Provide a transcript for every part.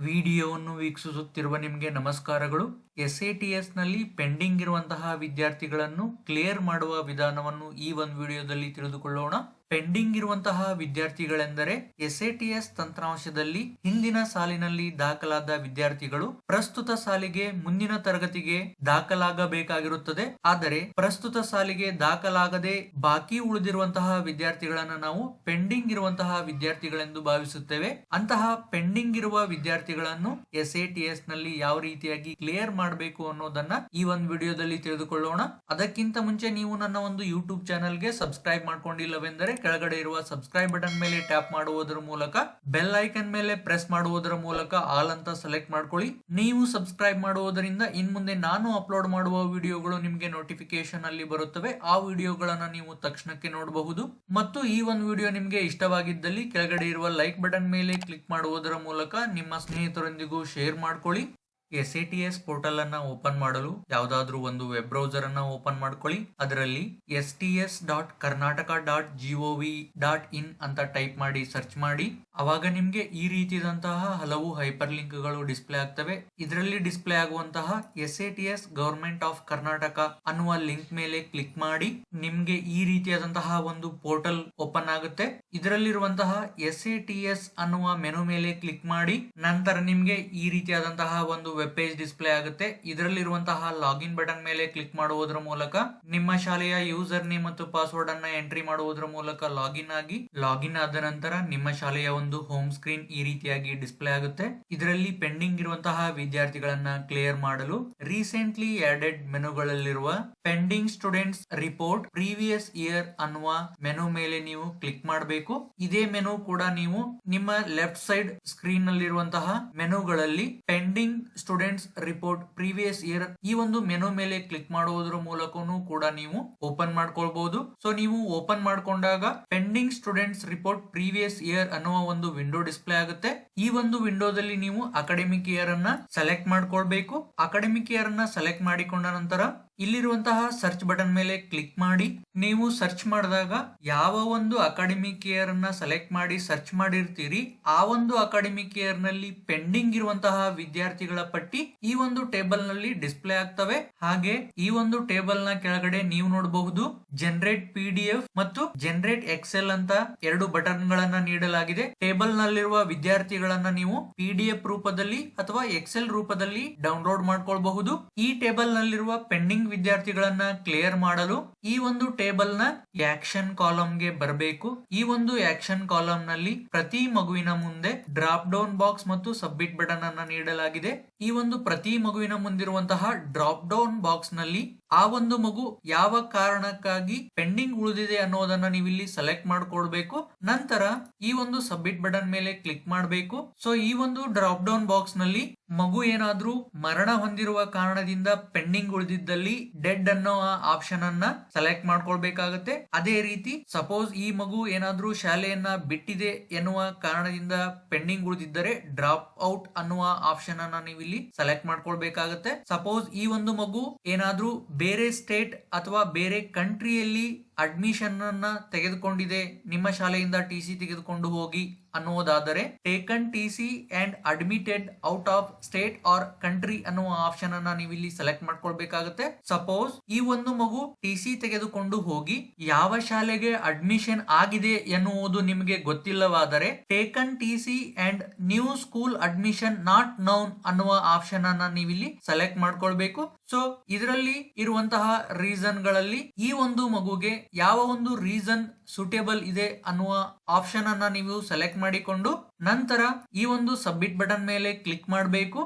ವಿಡಿಯೋವನ್ನು ವೀಕ್ಷಿಸುತ್ತಿರುವ ನಿಮಗೆ ನಮಸ್ಕಾರಗಳು. ಎಸ್ ಎ ಟಿ ಎಸ್ನಲ್ಲಿ ಪೆಂಡಿಂಗ್ ಇರುವಂತಹ ವಿದ್ಯಾರ್ಥಿಗಳನ್ನು ಕ್ಲಿಯರ್ ಮಾಡುವ ವಿಧಾನವನ್ನು ಈ ಒಂದು ವಿಡಿಯೋದಲ್ಲಿ ತಿಳಿದುಕೊಳ್ಳೋಣ. ಪೆಂಡಿಂಗ್ ಇರುವಂತಹ ವಿದ್ಯಾರ್ಥಿಗಳೆಂದರೆ ಎಸ್ ಎ ಟಿ ಎಸ್ ತಂತ್ರಾಂಶದಲ್ಲಿ ಹಿಂದಿನ ಸಾಲಿನಲ್ಲಿ ದಾಖಲಾದ ವಿದ್ಯಾರ್ಥಿಗಳು ಪ್ರಸ್ತುತ ಸಾಲಿಗೆ ಮುಂದಿನ ತರಗತಿಗೆ ದಾಖಲಾಗಬೇಕಾಗಿರುತ್ತದೆ. ಆದರೆ ಪ್ರಸ್ತುತ ಸಾಲಿಗೆ ದಾಖಲಾಗದೆ ಬಾಕಿ ಉಳಿದಿರುವಂತಹ ವಿದ್ಯಾರ್ಥಿಗಳನ್ನು ನಾವು ಪೆಂಡಿಂಗ್ ಇರುವಂತಹ ವಿದ್ಯಾರ್ಥಿಗಳೆಂದು ಭಾವಿಸುತ್ತೇವೆ. ಅಂತಹ ಪೆಂಡಿಂಗ್ ಇರುವ ವಿದ್ಯಾರ್ಥಿಗಳನ್ನು ಎಸ್ ಎ ಟಿ ಎಸ್ನಲ್ಲಿ ಯಾವ ರೀತಿಯಾಗಿ ಕ್ಲಿಯರ್ ಮಾಡಬೇಕು ಅನ್ನೋದನ್ನ ಈ ಒಂದು ವಿಡಿಯೋದಲ್ಲಿ ತಿಳಿದುಕೊಳ್ಳೋಣ. ಅದಕ್ಕಿಂತ ಮುಂಚೆ ನೀವು ನನ್ನ ಒಂದು ಯೂಟ್ಯೂಬ್ ಚಾನೆಲ್ಗೆ ಸಬ್ಸ್ಕ್ರೈಬ್ ಮಾಡ್ಕೊಂಡಿಲ್ಲವೆಂದರೆ ಕೆಳಗಡೆ ಇರುವ ಸಬ್ಸ್ಕ್ರೈಬ್ ಬಟನ್ ಮೇಲೆ ಟ್ಯಾಪ್ ಮಾಡುವುದರ ಮೂಲಕ ಬೆಲ್ ಐಕನ್ ಮೇಲೆ ಪ್ರೆಸ್ ಮಾಡುವುದರ ಮೂಲಕ ಆಲ್ ಅಂತ ಸೆಲೆಕ್ಟ್ ಮಾಡ್ಕೊಳ್ಳಿ. ನೀವು ಸಬ್ಸ್ಕ್ರೈಬ್ ಮಾಡುವುದರಿಂದ ಇನ್ ಮುಂದೆ ನಾನು ಅಪ್ಲೋಡ್ ಮಾಡುವ ವಿಡಿಯೋಗಳು ನಿಮಗೆ ನೋಟಿಫಿಕೇಶನ್ ಅಲ್ಲಿ ಬರುತ್ತವೆ. ಆ ವಿಡಿಯೋಗಳನ್ನು ನೀವು ತಕ್ಷಣಕ್ಕೆ ನೋಡಬಹುದು. ಮತ್ತು ಈ ಒಂದು ವಿಡಿಯೋ ನಿಮಗೆ ಇಷ್ಟವಾಗಿದ್ದಲ್ಲಿ ಕೆಳಗಡೆ ಇರುವ ಲೈಕ್ ಬಟನ್ ಮೇಲೆ ಕ್ಲಿಕ್ ಮಾಡುವುದರ ಮೂಲಕ ನಿಮ್ಮ ಸ್ನೇಹಿತರೊಂದಿಗೂ ಶೇರ್ ಮಾಡ್ಕೊಳ್ಳಿ. S A T S portal ಅನ್ನ ಓಪನ್ ಮಾಡಲು ಯಾವ್ದಾದ್ರು ಒಂದು ವೆಬ್ ಬ್ರೌಸರ್ ಅನ್ನ ಓಪನ್ ಮಾಡ್ಕೊಳ್ಳಿ. ಅದರಲ್ಲಿ S T S dot Karnataka dot V dot in ಅಂತ ಟೈಪ್ ಮಾಡಿ ಸರ್ಚ್ ಮಾಡಿ. ಅವಾಗ ನಿಮ್ಗೆ ಈ ರೀತಿಯಾದಂತಹ ಹಲವು ಹೈಪರ್ ಲಿಂಕ್ಗಳು ಡಿಸ್ಪ್ಲೇ ಆಗ್ತವೆ. ಇದರಲ್ಲಿ ಡಿಸ್ಪ್ಲೇ ಆಗುವಂತಹ S A T S government of Karnataka ಅನ್ನುವ ಲಿಂಕ್ ಮೇಲೆ ಕ್ಲಿಕ್ ಮಾಡಿ ನಿಮ್ಗೆ ಈ ರೀತಿಯಾದಂತಹ ಒಂದು ಪೋರ್ಟಲ್ ಓಪನ್ ಆಗುತ್ತೆ. ಇದರಲ್ಲಿರುವಂತಹ ಎಸ್ ಎ ಟಿ ಎಸ್ ಅನ್ನುವ ಮೆನು ಮೇಲೆ ಕ್ಲಿಕ್ ಮಾಡಿ ನಂತರ ನಿಮ್ಗೆ ಈ ರೀತಿಯಾದಂತಹ ಒಂದು ವೆಬ್ ಪೇಜ್ ಡಿಸ್ಪ್ಲೇ ಆಗುತ್ತೆ. ಇದರಲ್ಲಿರುವಂತಹ ಲಾಗಿನ್ ಬಟನ್ ಮೇಲೆ ಕ್ಲಿಕ್ ಮಾಡುವುದರ ಮೂಲಕ ನಿಮ್ಮ ಶಾಲೆಯ ಯೂಸರ್ ನೇಮ್ ಮತ್ತು ಪಾಸ್ವರ್ಡ್ ಅನ್ನ ಎಂಟ್ರಿ ಮಾಡುವುದರ ಮೂಲಕ ಲಾಗಿನ್ ಆಗಿ ಲಾಗಿನ್ ಆದ ನಂತರ ನಿಮ್ಮ ಶಾಲೆಯ ಒಂದು ಹೋಮ್ ಸ್ಕ್ರೀನ್ ಈ ರೀತಿಯಾಗಿ ಡಿಸ್ಪ್ಲೇ ಆಗುತ್ತೆ. ಇದರಲ್ಲಿ ಪೆಂಡಿಂಗ್ ಇರುವಂತಹ ವಿದ್ಯಾರ್ಥಿಗಳನ್ನ ಕ್ಲಿಯರ್ ಮಾಡಲು recently added ಮೆನುಗಳಲ್ಲಿರುವ pending students report previous year ಅನ್ನುವ ಮೆನು ಮೇಲೆ ನೀವು ಕ್ಲಿಕ್ ಮಾಡಬೇಕು. ಇದೇ ಮೆನು ಕೂಡ ನೀವು ನಿಮ್ಮ ಲೆಫ್ಟ್ ಸೈಡ್ ಸ್ಕ್ರೀನ್ ನಲ್ಲಿರುವಂತಹ ಮೆನುಗಳಲ್ಲಿ pending students report previous year ಈ ಒಂದು ಮೆನು ಮೇಲೆ ಕ್ಲಿಕ್ ಮಾಡುವುದರ ಮೂಲಕನೂ ಕೂಡ ನೀವು ಓಪನ್ ಮಾಡ್ಕೊಳ್ಬಹುದು ಸೊ ನೀವು ಓಪನ್ ಮಾಡ್ಕೊಂಡಾಗ pending students report previous year ಅನ್ನುವ ಒಂದು ವಿಂಡೋ ಡಿಸ್ಪ್ಲೇ ಆಗುತ್ತೆ. ಈ ಒಂದು ವಿಂಡೋದಲ್ಲಿ ನೀವು ಅಕಾಡೆಮಿಕ್ ಇಯರ್ ಅನ್ನ ಸೆಲೆಕ್ಟ್ ಮಾಡ್ಕೊಳ್ಬೇಕು. ಅಕಾಡೆಮಿಕ್ ಇಯರ್ ಅನ್ನ ಸೆಲೆಕ್ಟ್ ಮಾಡಿಕೊಂಡ ನಂತರ ಇಲ್ಲಿರುವಂತಹ ಸರ್ಚ್ ಬಟನ್ ಮೇಲೆ ಕ್ಲಿಕ್ ಮಾಡಿ. ನೀವು ಸರ್ಚ್ ಮಾಡಿದಾಗ ಯಾವ ಒಂದು ಅಕಾಡೆಮಿಕ್ ಇಯರ್ ಅನ್ನ ಸೆಲೆಕ್ಟ್ ಮಾಡಿ ಸರ್ಚ್ ಮಾಡಿರ್ತೀರಿ, ಆ ಒಂದು ಅಕಾಡೆಮಿಕ್ ಇಯರ್ನಲ್ಲಿ ಪೆಂಡಿಂಗ್ ಇರುವಂತಹ ವಿದ್ಯಾರ್ಥಿಗಳ ಈ ಒಂದು ಟೇಬಲ್ನಲ್ಲಿ ಡಿಸ್ಪ್ಲೇ ಆಗ್ತವೆ. ಹಾಗೆ ಈ ಒಂದು ಟೇಬಲ್ನ ಕೆಳಗಡೆ ನೀವು ನೋಡಬಹುದು ಜನರೇಟ್ ಪಿ ಮತ್ತು ಜನರೇಟ್ ಎಕ್ಸೆಲ್ ಅಂತ ಎರಡು ಬಟನ್ ಗಳನ್ನ ನೀಡಲಾಗಿದೆ. ಟೇಬಲ್ ನಲ್ಲಿರುವ ವಿದ್ಯಾರ್ಥಿಗಳನ್ನ ನೀವು ಪಿ ರೂಪದಲ್ಲಿ ಅಥವಾ ಎಕ್ಸೆಲ್ ರೂಪದಲ್ಲಿ ಡೌನ್ಲೋಡ್ ಮಾಡ್ಕೊಳ್ಬಹುದು. ಈ ಟೇಬಲ್ ನಲ್ಲಿರುವ ಪೆಂಡಿಂಗ್ ವಿದ್ಯಾರ್ಥಿಗಳನ್ನ ಕ್ಲಿಯರ್ ಮಾಡಲು ಈ ಒಂದು ಟೇಬಲ್ನ ಆಕ್ಷನ್ ಕಾಲಮ್ಗೆ ಬರಬೇಕು. ಈ ಒಂದು ಆಕ್ಷನ್ ಕಾಲಮ್ನಲ್ಲಿ ಪ್ರತಿ ಮಗುವಿನ ಮುಂದೆ ಡ್ರಾಪ್ ಡೌನ್ ಬಾಕ್ಸ್ ಮತ್ತು ಸಬ್ಮಿಟ್ ಬಟನ್ ಅನ್ನ ನೀಡಲಾಗಿದೆ. ಈ ಒಂದು ಪ್ರತಿ ಮಗುವಿನ ಮುಂದಿರುವಂತಹ ಡ್ರಾಪ್ ಡೌನ್ ಬಾಕ್ಸ್ನಲ್ಲಿ ಆ ಒಂದು ಮಗು ಯಾವ ಕಾರಣಕ್ಕಾಗಿ ಪೆಂಡಿಂಗ್ ಉಳಿದಿದೆ ಅನ್ನೋದನ್ನ ನೀವು ಇಲ್ಲಿ ಸೆಲೆಕ್ಟ್ ಮಾಡ್ಕೊಳ್ಬೇಕು ನಂತರ ಈ ಒಂದು ಸಬ್ಮಿಟ್ ಬಟನ್ ಮೇಲೆ ಕ್ಲಿಕ್ ಮಾಡಬೇಕು. ಸೊ ಈ ಒಂದು ಡ್ರಾಪ್ ಡೌನ್ ಬಾಕ್ಸ್ನಲ್ಲಿ ಮಗು ಏನಾದ್ರೂ ಮರಣ ಹೊಂದಿರುವ ಕಾರಣದಿಂದ ಪೆಂಡಿಂಗ್ ಉಳಿದಿದ್ದಲ್ಲಿ ಡೆಡ್ ಅನ್ನೋ ಆಪ್ಷನ್ ಅನ್ನ ಸೆಲೆಕ್ಟ್ ಮಾಡ್ಕೊಳ್ಬೇಕಾಗತ್ತೆ. ಅದೇ ರೀತಿ ಸಪೋಸ್ ಈ ಮಗು ಏನಾದ್ರೂ ಶಾಲೆಯನ್ನ ಬಿಟ್ಟಿದೆ ಎನ್ನುವ ಕಾರಣದಿಂದ ಪೆಂಡಿಂಗ್ ಉಳಿದಿದ್ದರೆ ಡ್ರಾಪ್ ಔಟ್ ಅನ್ನುವ ಆಪ್ಷನ್ ಅನ್ನ ನೀವು ಇಲ್ಲಿ ಸೆಲೆಕ್ಟ್ ಮಾಡ್ಕೊಳ್ಬೇಕಾಗತ್ತೆ. ಸಪೋಸ್ ಈ ಒಂದು ಮಗು ಏನಾದ್ರೂ ಬೇರೆ ಸ್ಟೇಟ್ ಅಥವಾ ಬೇರೆ ಕಂಟ್ರಿಯಲ್ಲಿ ಅಡ್ಮಿಷನ್ ತೆಗೆದುಕೊಂಡಿದೆ. ನಿಮ್ಮ ಶಾಲೆಯಿಂದ ಟಿ ಸಿ ತೆಗೆದುಕೊಂಡು ಹೋಗಿ ಅನ್ನುವುದಾದರೆ taken T C and admitted out of state or country ಅನ್ನುವ ಆಪ್ಷನ್ ಅನ್ನ ನೀವು ಇಲ್ಲಿ ಸೆಲೆಕ್ಟ್ ಮಾಡ್ಕೊಳ್ಬೇಕಾಗುತ್ತೆ. ಸಪೋಸ್ ಈ ಒಂದು ಮಗು ಟಿ ಸಿ ತೆಗೆದುಕೊಂಡು ಹೋಗಿ ಯಾವ ಶಾಲೆಗೆ ಅಡ್ಮಿಷನ್ ಆಗಿದೆ ಎನ್ನುವುದು ನಿಮಗೆ ಗೊತ್ತಿಲ್ಲವಾದರೆ taken T C and new school admission not known ಅನ್ನುವ ಆಪ್ಷನ್ ಅನ್ನ ನೀವು ಇಲ್ಲಿ ಸೆಲೆಕ್ಟ್ ಮಾಡ್ಕೊಳ್ಬೇಕು. ಸೊ ಇದರಲ್ಲಿ ಇರುವಂತಹ ರೀಸನ್ಗಳಲ್ಲಿ ಈ ಒಂದು ಮಗುಗೆ ಯಾವ ಒಂದು ರೀಸನ್ ಸೂಟೇಬಲ್ ಇದೆ ಅನ್ನುವ ಆಪ್ಷನ್ ಅನ್ನ ನೀವು ಸೆಲೆಕ್ಟ್ ಮಾಡಿಕೊಂಡು ನಂತರ ಈ ಒಂದು ಸಬ್ಮಿಟ್ ಬಟನ್ ಮೇಲೆ ಕ್ಲಿಕ್ ಮಾಡಬೇಕು.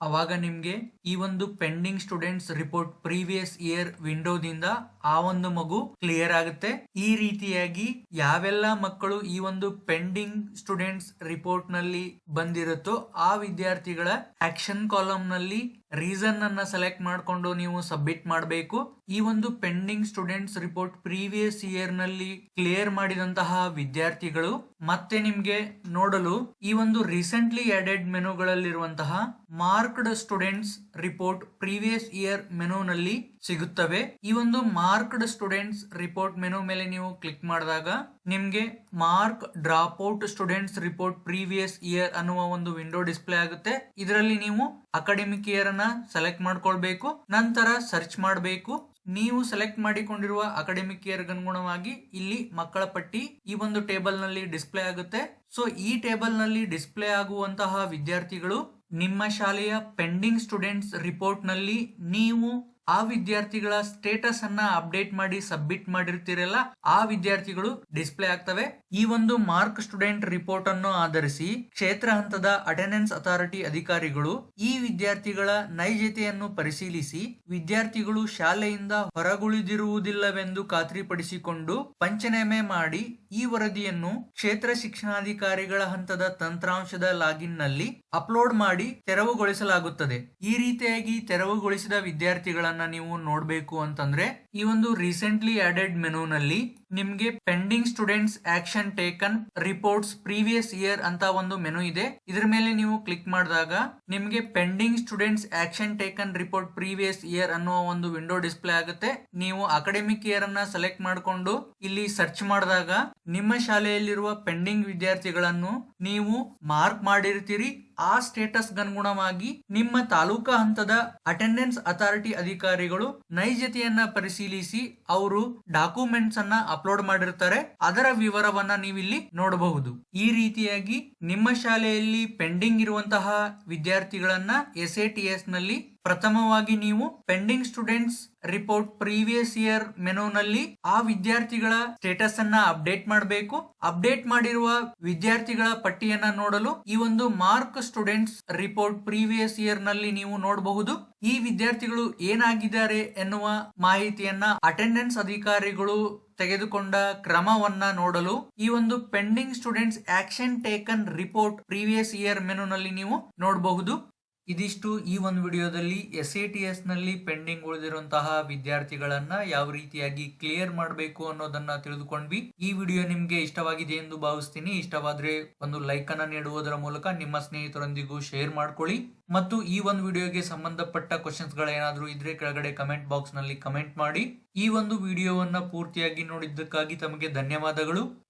ಅವಾಗ ನಿಮಗೆ ಈ ಒಂದು pending students report previous year ವಿಂಡೋದಿಂದ ಆ ಒಂದು ಮಗು ಕ್ಲಿಯರ್ ಆಗುತ್ತೆ. ಈ ರೀತಿಯಾಗಿ ಯಾವೆಲ್ಲ ಮಕ್ಕಳು ಈ ಒಂದು ಪೆಂಡಿಂಗ್ ಸ್ಟೂಡೆಂಟ್ಸ್ ರಿಪೋರ್ಟ್ನಲ್ಲಿ ಬಂದಿರುತ್ತೋ ಆ ವಿದ್ಯಾರ್ಥಿಗಳ ಆಕ್ಷನ್ ಕಾಲಮ್ನಲ್ಲಿ ರೀಸನ್ ಅನ್ನ ಸೆಲೆಕ್ಟ್ ಮಾಡಿಕೊಂಡು ನೀವು ಸಬ್ಮಿಟ್ ಮಾಡಬೇಕು. ಈ ಒಂದು ಪೆಂಡಿಂಗ್ ಸ್ಟೂಡೆಂಟ್ಸ್ ರಿಪೋರ್ಟ್ ಪ್ರೀವಿಯಸ್ ಇಯರ್ನಲ್ಲಿ ಕ್ಲಿಯರ್ ಮಾಡಿದಂತಹ ವಿದ್ಯಾರ್ಥಿಗಳು ಮತ್ತೆ ನಿಮ್ಗೆ ನೋಡಲು ಈ ಒಂದು recently added ಮೆನುಗಳಲ್ಲಿರುವಂತಹ marked students report previous year ಮೆನುನಲ್ಲಿ ಸಿಗುತ್ತವೆ. ಈ ಒಂದು ಮಾರ್ಕ್ಡ್ ಸ್ಟೂಡೆಂಟ್ಸ್ ರಿಪೋರ್ಟ್ ಮೆನು ಮೇಲೆ ನೀವು ಕ್ಲಿಕ್ ಮಾಡಿದಾಗ ನಿಮಗೆ mark drop out students report previous year ಅನ್ನುವ ಒಂದು ವಿಂಡೋ ಡಿಸ್ಪ್ಲೇ ಆಗುತ್ತೆ. ಇದರಲ್ಲಿ ನೀವು ಅಕಾಡೆಮಿಕ್ ಇಯರ್ ಅನ್ನ ಸೆಲೆಕ್ಟ್ ಮಾಡ್ಕೊಳ್ಬೇಕು, ನಂತರ ಸರ್ಚ್ ಮಾಡಬೇಕು. ನೀವು ಸೆಲೆಕ್ಟ್ ಮಾಡಿಕೊಂಡಿರುವ ಅಕಾಡೆಮಿಕ್ ಇಯರ್ ಅನುಗುಣವಾಗಿ ಇಲ್ಲಿ ಮಕ್ಕಳ ಪಟ್ಟಿ ಈ ಒಂದು ಟೇಬಲ್ನಲ್ಲಿ ಡಿಸ್ಪ್ಲೇ ಆಗುತ್ತೆ. ಸೊ ಈ ಟೇಬಲ್ನಲ್ಲಿ ಡಿಸ್ಪ್ಲೇ ಆಗುವಂತಹ ವಿದ್ಯಾರ್ಥಿಗಳು ನಿಮ್ಮ ಶಾಲೆಯ ಪೆಂಡಿಂಗ್ ಸ್ಟೂಡೆಂಟ್ಸ್ ರಿಪೋರ್ಟ್ನಲ್ಲಿ ನೀವು ಆ ವಿದ್ಯಾರ್ಥಿಗಳ ಸ್ಟೇಟಸ್ ಅನ್ನ ಅಪ್ಡೇಟ್ ಮಾಡಿ ಸಬ್ಮಿಟ್ ಮಾಡಿರ್ತೀರಲ್ಲ, ಆ ವಿದ್ಯಾರ್ಥಿಗಳು ಡಿಸ್ಪ್ಲೇ ಆಗ್ತವೆ. ಈ ಒಂದು ಮಾರ್ಕ್ ಸ್ಟೂಡೆಂಟ್ ರಿಪೋರ್ಟ್ ಅನ್ನು ಆಧರಿಸಿ ಕ್ಷೇತ್ರ ಹಂತದ ಅಟೆಂಡೆನ್ಸ್ ಅಥಾರಿಟಿ ಅಧಿಕಾರಿಗಳು ಈ ವಿದ್ಯಾರ್ಥಿಗಳ ನೈಜತೆಯನ್ನು ಪರಿಶೀಲಿಸಿ ವಿದ್ಯಾರ್ಥಿಗಳು ಶಾಲೆಯಿಂದ ಹೊರಗುಳಿದಿರುವುದಿಲ್ಲವೆಂದು ಖಾತ್ರಿಪಡಿಸಿಕೊಂಡು ಪಂಚನಾಮೆ ಮಾಡಿ ಈ ವರದಿಯನ್ನು ಕ್ಷೇತ್ರ ಶಿಕ್ಷಣಾಧಿಕಾರಿಗಳ ಹಂತದ ತಂತ್ರಾಂಶದ ಲಾಗಿನ್ನಲ್ಲಿ ಅಪ್ಲೋಡ್ ಮಾಡಿ ತೆರವುಗೊಳಿಸಲಾಗುತ್ತದೆ. ಈ ರೀತಿಯಾಗಿ ತೆರವುಗೊಳಿಸಿದ ವಿದ್ಯಾರ್ಥಿಗಳನ್ನ ನೀವು ನೋಡಬೇಕು ಅಂತಂದ್ರೆ ಈ ಒಂದು ರೀಸೆಂಟ್ಲಿ ಆಡೆಡ್ ಮೆನುನಲ್ಲಿ ನಿಮ್ಗೆ pending students action taken reports previous year ಅಂತ ಒಂದು ಮೆನು ಇದೆ. ಇದ್ರ ಮೇಲೆ ನೀವು ಕ್ಲಿಕ್ ಮಾಡಿದಾಗ ನಿಮ್ಗೆ pending students action taken report previous year ಅನ್ನುವ ಒಂದು ವಿಂಡೋ ಡಿಸ್ಪ್ಲೇ ಆಗುತ್ತೆ. ನೀವು ಅಕಾಡೆಮಿಕ್ ಇಯರ್ ಅನ್ನ ಸೆಲೆಕ್ಟ್ ಮಾಡಿಕೊಂಡು ಇಲ್ಲಿ ಸರ್ಚ್ ಮಾಡಿದಾಗ ನಿಮ್ಮ ಶಾಲೆಯಲ್ಲಿರುವ ಪೆಂಡಿಂಗ್ ವಿದ್ಯಾರ್ಥಿಗಳನ್ನು ನೀವು ಮಾರ್ಕ್ ಮಾಡಿರ್ತೀರಿ. ಆ ಸ್ಟೇಟಸ್ ಅನುಗುಣವಾಗಿ ನಿಮ್ಮ ತಾಲೂಕಾ ಹಂತದ ಅಟೆಂಡೆನ್ಸ್ ಅಥಾರಿಟಿ ಅಧಿಕಾರಿಗಳು ನೈಜತೆಯನ್ನ ಪರಿಶೀಲಿಸಿ ಅವರು ಡಾಕ್ಯುಮೆಂಟ್ಸ್ ಅನ್ನ ಅಪ್ಲೋಡ್ ಮಾಡಿರ್ತಾರೆ. ಅದರ ವಿವರವನ್ನ ನೀವಿಲ್ಲಿ ನೋಡಬಹುದು. ಈ ರೀತಿಯಾಗಿ ನಿಮ್ಮ ಶಾಲೆಯಲ್ಲಿ ಪೆಂಡಿಂಗ್ ಇರುವಂತಹ ವಿದ್ಯಾರ್ಥಿಗಳನ್ನ ಎಸ್ ಎ ಟಿ ಎಸ್ನಲ್ಲಿ ಪ್ರಥಮವಾಗಿ ನೀವು pending students report previous year ಮೆನುನಲ್ಲಿ ಆ ವಿದ್ಯಾರ್ಥಿಗಳ ಸ್ಟೇಟಸ್ ಅನ್ನ ಅಪ್ಡೇಟ್ ಮಾಡಬೇಕು. ಅಪ್ಡೇಟ್ ಮಾಡಿರುವ ವಿದ್ಯಾರ್ಥಿಗಳ ಪಟ್ಟಿಯನ್ನ ನೋಡಲು ಈ ಒಂದು ಮಾರ್ಕ್ ಸ್ಟೂಡೆಂಟ್ಸ್ ರಿಪೋರ್ಟ್ ಪ್ರೀವಿಯಸ್ ಇಯರ್ನಲ್ಲಿ ನೀವು ನೋಡಬಹುದು. ಈ ವಿದ್ಯಾರ್ಥಿಗಳು ಏನಾಗಿದ್ದಾರೆ ಎನ್ನುವ ಮಾಹಿತಿಯನ್ನ ಅಟೆಂಡೆನ್ಸ್ ಅಧಿಕಾರಿಗಳು ತೆಗೆದುಕೊಂಡ ಕ್ರಮವನ್ನ ನೋಡಲು ಈ ಒಂದು pending students action taken report previous year ಮೆನುನಲ್ಲಿ ನೀವು ನೋಡಬಹುದು. ಇದಿಷ್ಟು ಈ ಒಂದು ವಿಡಿಯೋದಲ್ಲಿ ಎಸ್ ಎ ಟಿ ಎಸ್ನಲ್ಲಿ ಪೆಂಡಿಂಗ್ ಉಳಿದಿರುವಂತಹ ವಿದ್ಯಾರ್ಥಿಗಳನ್ನ ಯಾವ ರೀತಿಯಾಗಿ ಕ್ಲಿಯರ್ ಮಾಡಬೇಕು ಅನ್ನೋದನ್ನ ತಿಳಿದುಕೊಂಡ್ವಿ. ಈ ವಿಡಿಯೋ ನಿಮ್ಗೆ ಇಷ್ಟವಾಗಿದೆ ಎಂದು ಭಾವಿಸ್ತೀನಿ. ಇಷ್ಟವಾದ್ರೆ ಒಂದು ಲೈಕ್ ಅನ್ನ ನೀಡುವುದರ ಮೂಲಕ ನಿಮ್ಮ ಸ್ನೇಹಿತರೊಂದಿಗೂ ಶೇರ್ ಮಾಡ್ಕೊಳ್ಳಿ. ಮತ್ತು ಈ ಒಂದು ವಿಡಿಯೋಗೆ ಸಂಬಂಧಪಟ್ಟ ಕ್ವಶನ್ಸ್ ಗಳೇನಾದ್ರೂ ಇದ್ರೆ ಕೆಳಗಡೆ ಕಮೆಂಟ್ ಬಾಕ್ಸ್ನಲ್ಲಿ ಕಮೆಂಟ್ ಮಾಡಿ. ಈ ಒಂದು ವಿಡಿಯೋವನ್ನ ಪೂರ್ತಿಯಾಗಿ ನೋಡಿದ್ದಕ್ಕಾಗಿ ತಮಗೆ ಧನ್ಯವಾದಗಳು.